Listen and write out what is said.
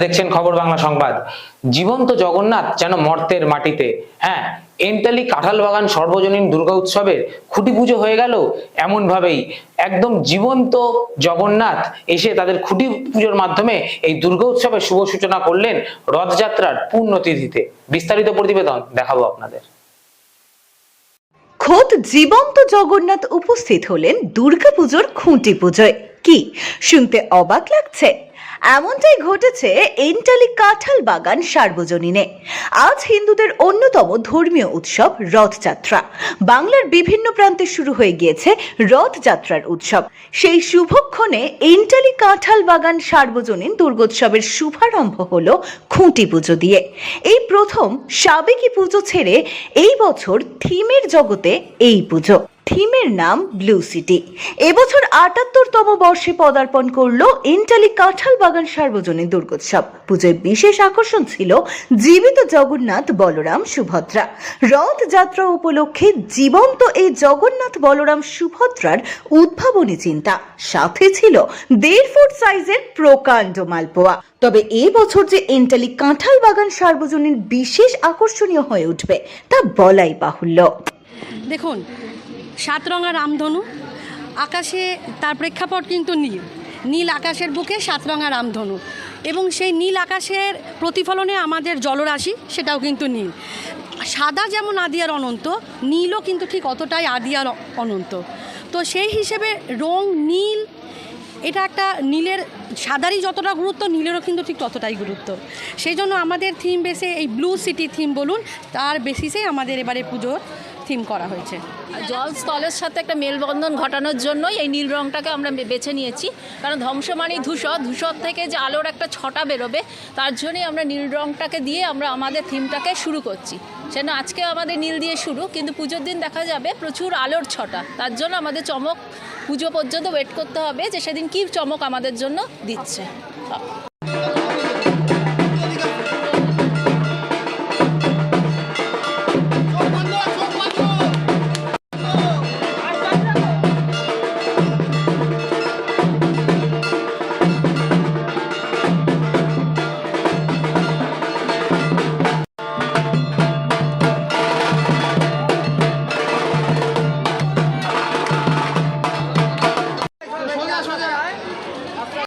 দেখছেন খবর বাংলা সংবাদ। জীবন্ত জগন্নাথ যেন মর্তের মাটিতে। হ্যাঁ এন্টালি কাঁঠাল বাগান সর্বজনীন দুর্গা উৎসবের খুঁটি পুজো হয়ে গেল এমন ভাবেই একদম জীবন্ত জগন্নাথ এসে তাদের খুঁটি পুজোর মাধ্যমে এই দুর্গা উৎসবের শুভ সূচনা করলেন রথযাত্রার পূর্ণতিথিতে। বিস্তারিত প্রতিবেদন দেখাবো আপনাদের। খোদ জীবন্ত জগন্নাথ উপস্থিত হলেন দুর্গাপুজোর খুঁটি পুজোয়। কি, শুনতে অবাক লাগছে? এমনটাই ঘটেছে এন্টালি কাঁঠাল বাগান সার্বজনীনে। আজ হিন্দুদের অন্যতম ধর্মীয় উৎসব রথযাত্রা। বাংলার বিভিন্ন প্রান্তে শুরু হয়ে গিয়েছে রথযাত্রার উৎসব। সেই শুভক্ষণে এন্টালি কাঁঠাল বাগান সার্বজনীন দুর্গোৎসবের শুভারম্ভ হল খুঁটি পুজো দিয়ে। এই প্রথম সাবেকি পুজো ছেড়ে এই বছর থিমের জগতে এই পুজো। থিমের নাম ব্লু সিটি। এবছর আটাত্তরতম বর্ষে পদার্পণ করল ইন্টালি কাঁঠাল বাগান সার্বজনীন দুর্গোৎসব। পুজোয় বিশেষ আকর্ষণ ছিল জীবিত জগন্নাথ বলরাম সুভদ্রা। রথযাত্রা উপলক্ষে জীবন্ত এই জগন্নাথ বলরাম সুভদ্রার উদ্ভাবনী চিন্তা। সাথে ছিল দেড় ফুট সাইজের প্রকাণ্ড মালপোয়া। তবে এই বছর যে এন্টালি কাঁঠাল বাগান সার্বজনীন বিশেষ আকর্ষণীয় হয়ে উঠবে, তা বলাই বাহুল্য। দেখুন সাতরঙা রামধনু, আকাশে তার প্রেক্ষাপট কিন্তু নীল। নীল আকাশের বুকে সাতরঙা রামধনু। এবং সেই নীল আকাশের প্রতিফলনে আমাদের জলরাশি, সেটাও কিন্তু নীল। সাদা যেমন আদি আর অনন্ত, নীলও কিন্তু ঠিক অতটাই আদি আর অনন্ত। তো সেই হিসেবে রং নীল, এটা একটা নীলের, সাদারই যতটা গুরুত্ব, নীলেরও কিন্তু ঠিক ততটাই গুরুত্ব। সেই জন্য আমাদের থিম বেসে এই ব্লু সিটি থিম বলুন, তার বেসিসেই আমাদের এবারে পুজোর থিম করা হয়েছে। জল স্থলের সাথে একটা মেলবন্ধন ঘটানোর জন্যই এই নীল রঙটাকে আমরা বেছে নিয়েছি। কারণ ধ্বংস মানে ধূসর ধূসর থেকে যে আলোর একটা ছটা বেরোবে, তার জন্যই আমরা নীল রঙটাকে দিয়ে আমরা আমাদের থিমটাকে শুরু করছি। সেজন্য আজকে আমাদের নীল দিয়ে শুরু, কিন্তু পুজোর দিন দেখা যাবে প্রচুর আলোর ছটা। তার জন্য আমাদের চমক পুজো পর্যন্ত ওয়েট করতে হবে যে সেদিন কী চমক আমাদের জন্য দিচ্ছে।